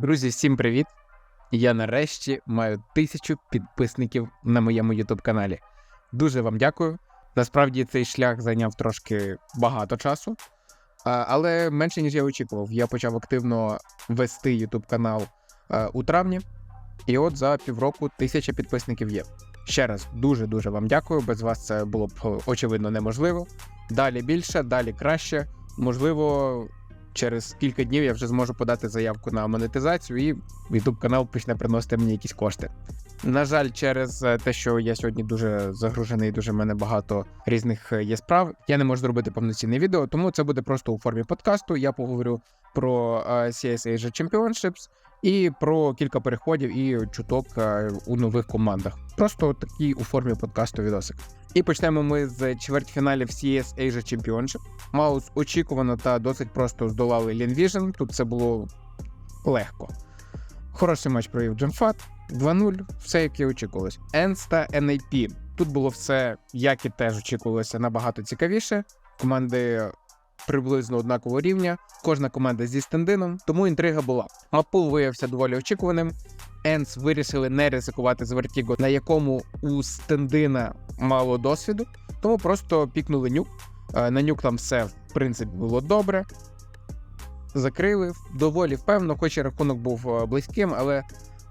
Друзі, всім привіт! Я нарешті маю тисячу підписників на моєму YouTube каналі. Дуже вам дякую. Насправді цей шлях зайняв трошки багато часу, але менше ніж я очікував. Я почав активно вести YouTube канал у травні, і от за півроку тисяча підписників є. Ще раз дуже дуже вам дякую. Без вас це було б очевидно неможливо. Далі більше, далі краще. Можливо, через кілька днів я вже зможу подати заявку на монетизацію, і YouTube канал почне приносити мені якісь кошти. На жаль, через е, те, що я сьогодні дуже загружений, дуже в мене багато різних е, є справ. Я не можу зробити повноцінне відео, тому це буде просто у формі подкасту. Я поговорю про е, CS Asia Championships і про кілька переходів і чуток у нових командах. Просто такий у формі подкасту відосик. І почнемо ми з чвертьфіналів CS Asia Championship. Маус очікувано та досить просто здолали Лінвіжн. Тут це було легко. Хороший матч провів Джемфат 2-0, все як і очікувалось. Енс NAP. Тут було все, як і теж очікувалося, набагато цікавіше. Команди приблизно однакового рівня, кожна команда зі стендином, тому інтрига була. Мапул виявився доволі очікуваним. Енс вирішили не ризикувати з Вертіго, на якому у стендина мало досвіду, тому просто пікнули нюк. Е, На нюк там все в принципі було добре. Закрили доволі впевнено, хоч і рахунок був е, близьким, але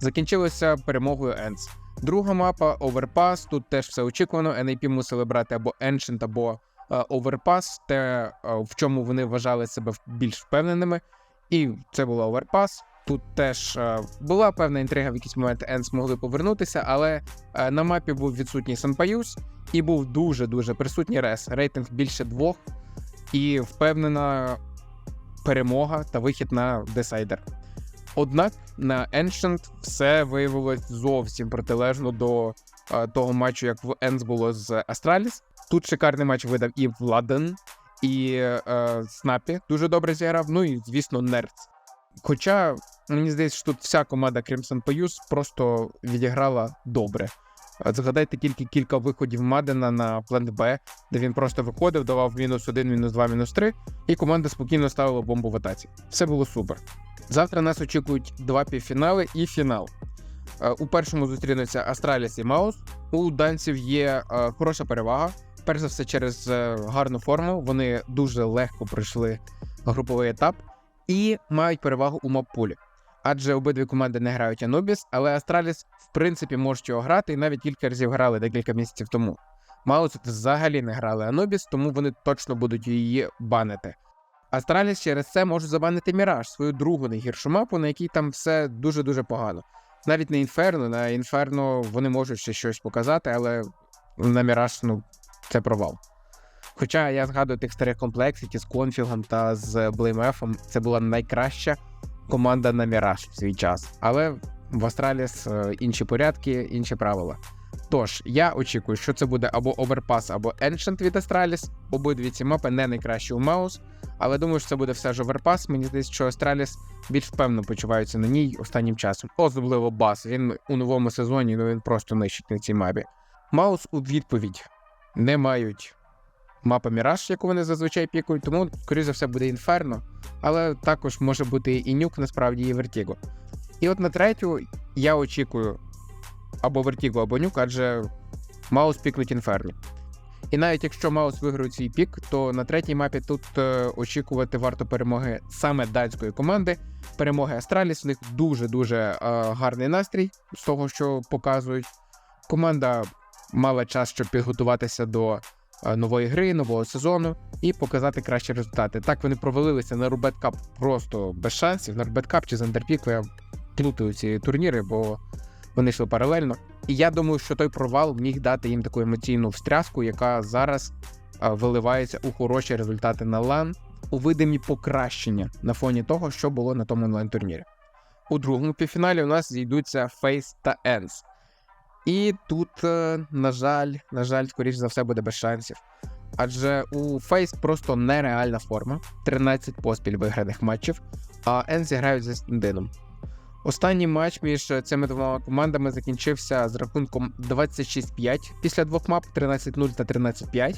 закінчилося перемогою Енс. Друга мапа Overpass. Тут теж все очікувано. NAP мусили брати або Ancient, або е, Overpass, те, е, в чому вони вважали себе більш впевненими. І це була Overpass. Тут теж е, була певна інтрига, в якийсь момент Енс могли повернутися, але на мапі був відсутній Санпаюс і був дуже-дуже присутній рес. Рейтинг більше двох і впевнена перемога та вихід на десайдер. Однак на Ancient все виявилось зовсім протилежно до е, того матчу, як в Енс було з Астраліс. Тут шикарний матч видав і Владен, і е, Снапі дуже добре зіграв. Ну і звісно, Нерц. Хоча мені здається, що тут вся команда Crimson Payus просто відіграла добре. Е, Згадайте тільки кілька виходів Мадена на плент Б, де він просто виходив, давав мінус 1, мінус 2, мінус 3, і команда спокійно ставила бомбу в атаці. Все було супер. Завтра нас очікують два півфінали і фінал. Е, У першому зустрінуться Астраліс і Маус. У данців є е, хороша перевага. Перш за все, через е, гарну форму. Вони дуже легко пройшли груповий етап і мають перевагу у маппулі. Адже обидві команди не грають Анубіс, але Астраліс в принципі можуть його грати і навіть кілька разів грали декілька місяців тому. Маус взагалі не грали Анубіс, тому вони точно будуть її банити. Астраліс через це може забанити Міраж, свою другу найгіршу мапу, на якій там все дуже-дуже погано. Навіть не Інферно, на Інферно вони можуть ще щось показати, але на Міраж, ну, це провал. Хоча я згадую тих старих комплексів з Конфігом та з Блеймефом, це була найкраща команда на Міраж в свій час. Але в Астраліс е, інші порядки, інші правила. Тож, я очікую, що це буде або Overpass, або Ancient від Астраліс. Обидві ці мапи не найкращі у Маус, але думаю, що це буде все ж Overpass. Мені здається, що Астраліс більш впевнено почуваються на ній останнім часом. Особливо Бас. Він у новому сезоні ну він просто нищить на цій мапі. Маус у відповідь не мають мапа Міраж, яку вони зазвичай пікують, тому, скоріше за все, буде Інферно, але також може бути і Нюк, насправді, і Вертіго. І от на третю я очікую або Вертіго, або Нюк, адже Маус пікнуть Інферно. І навіть якщо Маус виграють свій пік, то на третій мапі тут е, очікувати варто перемоги саме датської команди. Перемоги Астраліс. У них дуже-дуже е, гарний настрій з того, що показують. Команда мала час, щоб підготуватися до е, нової гри, нового сезону і показати кращі результати. Так вони провалилися на Рубет Кап просто без шансів. На Рубет Кап чи Зандерпік я плутаю ці турніри, бо вони йшли паралельно. І я думаю, що той провал міг дати їм таку емоційну встряску, яка зараз виливається у хороші результати на лан, у видимі покращення на фоні того, що було на тому онлайн-турнірі. У другому півфіналі у нас зійдуться Фейс та Енс. І тут, е, на жаль, на жаль, скоріш за все, буде без шансів. Адже у Фейс просто нереальна форма, 13 поспіль виграних матчів, а Енс грають за стендином. Останній матч між цими двома командами закінчився з рахунком 26-5 після двох мап 13-0 та 13-5.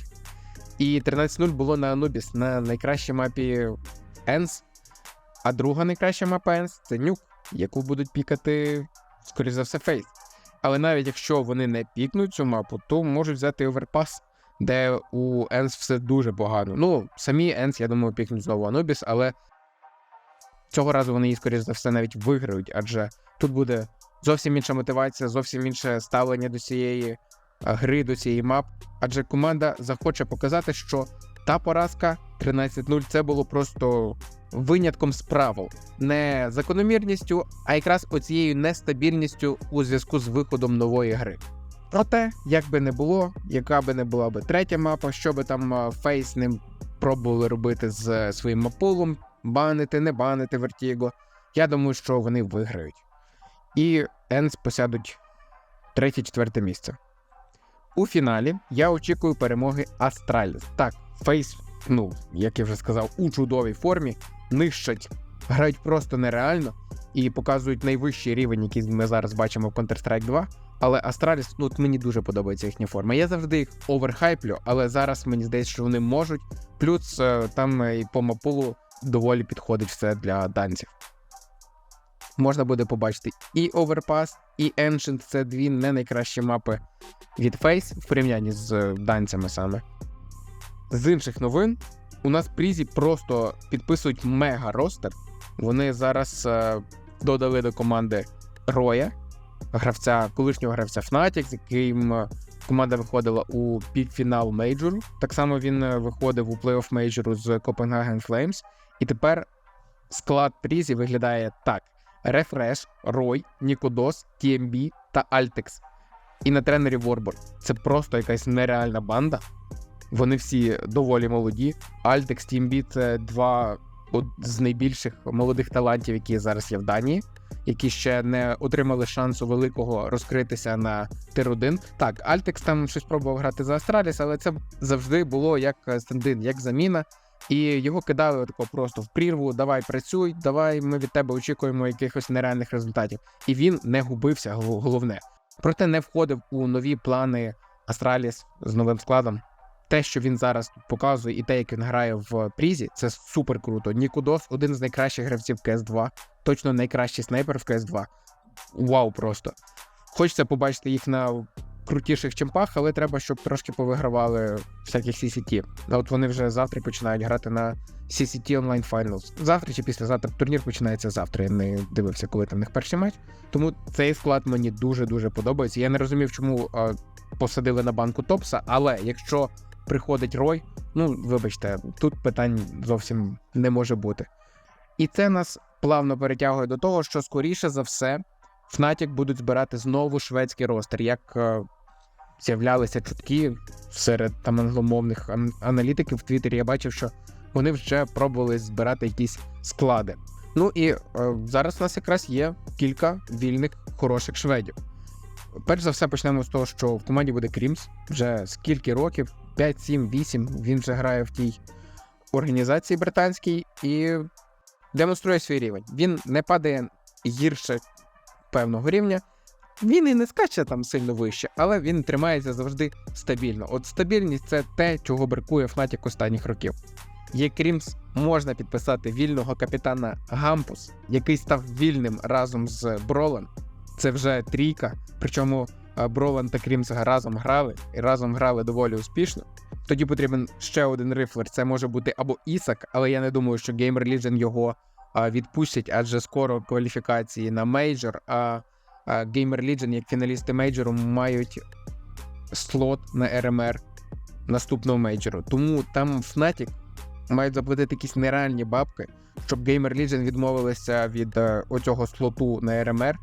І 13-0 було на Anubis на найкращій мапі Енс. А друга найкраща мапа Енс це Нюк. яку будуть пікати, скоріш за все, фейс. Але навіть якщо вони не пікнуть цю мапу, то можуть взяти оверпас, де у Енс все дуже погано. Ну, самі Енс, я думаю, пікнуть знову Анубіс, але цього разу вони її, скоріш за все, навіть виграють, адже тут буде зовсім інша мотивація, зовсім інше ставлення до цієї е, гри, до цієї мап. Адже команда захоче показати, що та поразка 13-0 це було просто винятком з правил, не закономірністю, а якраз оцією нестабільністю у зв'язку з виходом нової гри. Проте, як би не було, яка би не була би третя мапа, що би там е, Фейс не пробували робити з е, своїм мапулом, банити, не банити Вертіго, я думаю, що вони виграють. І Енс посядуть третє-четверте місце. У фіналі я очікую перемоги Астраліс. Так, Фейс, ну, як я вже сказав, у чудовій формі нищать, грають просто нереально і показують найвищий рівень, який ми зараз бачимо в Counter-Strike 2. Але Астраліс, ну от мені дуже подобається їхня форма. Я завжди їх оверхайплю, але зараз мені здається, що вони можуть. Плюс е, там е, і по мапулу доволі підходить все для данців. Можна буде побачити і Overpass, і Ancient це дві не найкращі мапи від Face в порівнянні з е, данцями саме. З інших новин у нас Прізі просто підписують мега ростер. Вони зараз е, додали до команди Роя, гравця, колишнього гравця Fnatic, з яким е, команда виходила у півфінал мейджору. Так само він е, виходив у плей-офф мейджору з Copenhagen Flames. І тепер склад Прізі виглядає так: Refresh, Рой, Нікодос, TMB та Altex. І на тренері Ворбор. Це просто якась нереальна банда. Вони всі доволі молоді. Altex, TMB — це два з найбільших молодих талантів, які зараз є в Данії, які ще не отримали шансу великого розкритися на Тир-1. Так, Altex там щось пробував грати за Астраліс, але це завжди було як стендин, як заміна. І його кидали тако просто в прірву. Давай працюй, давай ми від тебе очікуємо якихось нереальних результатів. І він не губився, головне. Проте не входив у нові плани Астраліс з новим складом. Те, що він зараз показує, і те, як він грає в прізі, це супер круто. Нікудос один з найкращих гравців cs 2 точно найкращий снайпер в cs 2 Вау, просто. Хочеться побачити їх на крутіших чемпах, але треба, щоб трошки повигравали всяких CCT. От вони вже завтра починають грати на CCT Online Finals. Завтра чи післязавтра турнір починається завтра. Я не дивився, коли там в них перший матч. Тому цей склад мені дуже дуже подобається. Я не розумів, чому а, посадили на банку Топса, але якщо приходить Рой, ну вибачте, тут питань зовсім не може бути. І це нас плавно перетягує до того, що скоріше за все Fnatic будуть збирати знову шведський ростер, як е, з'являлися чутки серед там англомовних ан- аналітиків в Твіттері. Я бачив, що вони вже пробували збирати якісь склади. Ну і е, зараз у нас якраз є кілька вільних хороших шведів. Перш за все, почнемо з того, що в команді буде Крімс вже скільки років, 5, 7, 8, він вже грає в тій організації британській і демонструє свій рівень. Він не падає гірше певного рівня. Він і не скаче там сильно вище, але він тримається завжди стабільно. От стабільність це те, чого бракує Fnatic останніх років. Є Крімс можна підписати вільного капітана Гампус, який став вільним разом з Бролан. Це вже трійка. Причому е, Бролан та Крімс разом грали і разом грали доволі успішно. Тоді потрібен ще один рифлер. Це може бути або Ісак, але я не думаю, що Gamer Legion його відпустять, адже скоро кваліфікації на мейджор. А Gamer Legion, як фіналісти мейджору, мають слот на РМР наступного мейджору. Тому там Fnatic мають заплатити якісь нереальні бабки, щоб Gamer Legion відмовилися від е, оцього слоту на РМР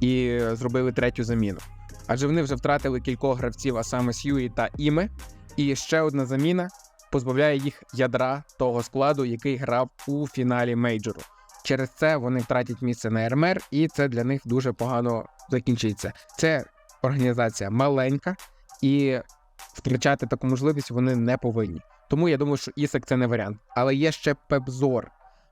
і зробили третю заміну. Адже вони вже втратили кількох гравців, а саме Сьюї та Іме. І ще одна заміна позбавляє їх ядра того складу, який грав у фіналі мейджору. Через це вони втратять місце на РМР, і це для них дуже погано закінчиться. Це організація маленька, і втрачати таку можливість вони не повинні. Тому я думаю, що Ісак це не варіант. Але є ще Пепзор.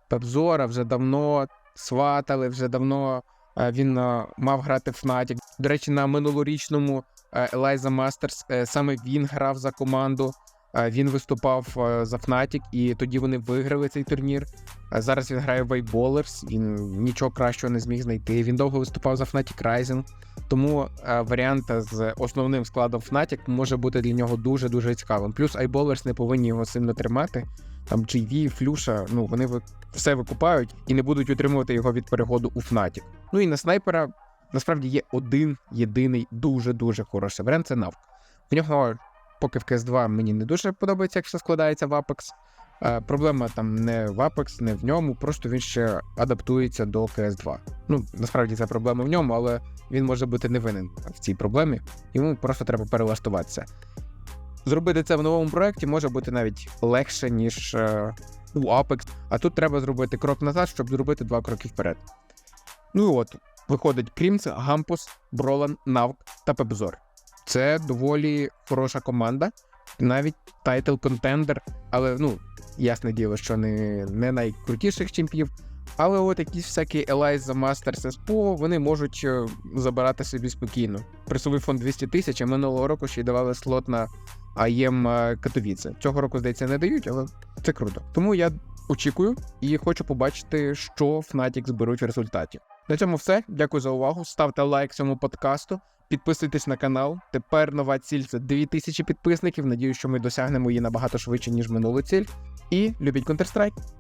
Пепзора вже давно сватали, вже давно е, він е, мав грати в Fnatic. До речі, на минулорічному е, Eliza Masters е, саме він грав за команду. Е, Він виступав е, за Fnatic, і тоді вони виграли цей турнір. Е, Зараз він грає в Ballers, він нічого кращого не зміг знайти. Він довго виступав за Fnatic Rising, тому варіант з основним складом Fnatic може бути для нього дуже дуже цікавим. Плюс iBallers не повинні його сильно тримати. Там GV, Флюша, ну вони все викупають і не будуть утримувати його від переходу у Fnatic. Ну і на снайпера насправді є один єдиний дуже дуже хороший варіант це Навк. В нього поки в CS2 мені не дуже подобається, як все складається в Apex. Е, проблема там не в Apex, не в ньому, просто він ще адаптується до CS2. Ну, насправді це проблема в ньому, але він може бути не винен в цій проблемі. Йому просто треба перелаштуватися. Зробити це в новому проєкті може бути навіть легше, ніж е, у Apex. А тут треба зробити крок назад, щоб зробити два кроки вперед. Ну і от, виходить Крімс, Гампус, Бролан, Навк та Пепзор. Це доволі хороша команда, навіть тайтл контендер, але ну, ясне діло, що не, не найкрутіших чемпів. Але от якісь всякі Елайза Мастерс СПО, вони можуть е, забирати собі спокійно. Призовий фонд 200 тисяч, а минулого року ще й давали слот на АЄМ Катовіце. Цього року, здається, не дають, але це круто. Тому я очікую і хочу побачити, що Fnatic зберуть в результаті. На цьому все. Дякую за увагу. Ставте лайк цьому подкасту. Підписуйтесь на канал. Тепер нова ціль це 2000 підписників. Надію, що ми досягнемо її набагато швидше, ніж минулу ціль. І любіть Counter-Strike.